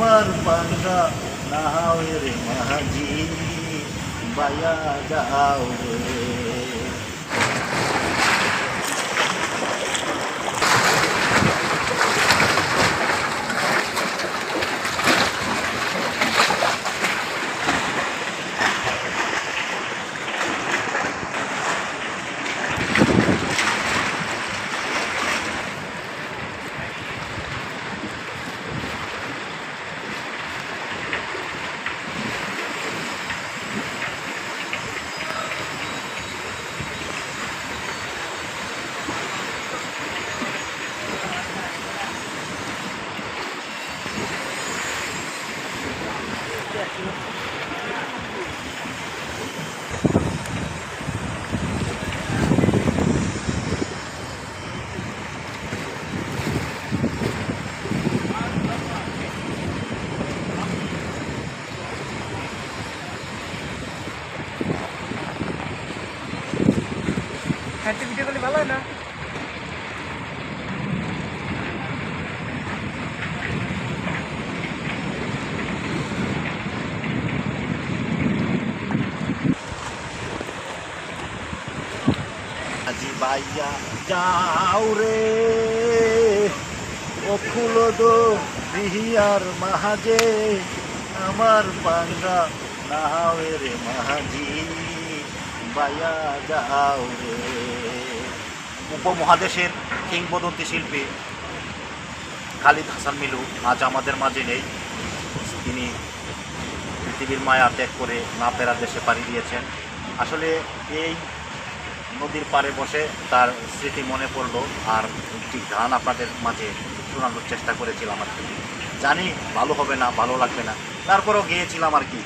আমার পাঙ্গা নাহাও রে মাহাজি বায়া যাও রে। হ্যান্ডে ভিডিও করলে ভালো হয় না আজি বাইয়া যাও রে। ও ফুলো দো বিহিয়ার মাহাজে, আমার পাঙ্গা নাহাও রে মাহাজি। বাইয়া যাও রে। উপমহাদেশের কিংবদন্তি শিল্পী খালিদ হাসান মিলু আজ আমাদের মাঝে নেই। তিনি পৃথিবীর মায়া ত্যাগ করে না ফেরার দেশে পাড়ি দিয়েছেন। আসলে এই নদীর পাড়ে বসে তার স্মৃতি মনে পড়ল আর একটি গান আপনাদের মাঝে শোনানোর চেষ্টা করেছিলাম আর কি। জানি ভালো হবে না, ভালো লাগবে না। তারপরেও গিয়েছিলাম আর কি।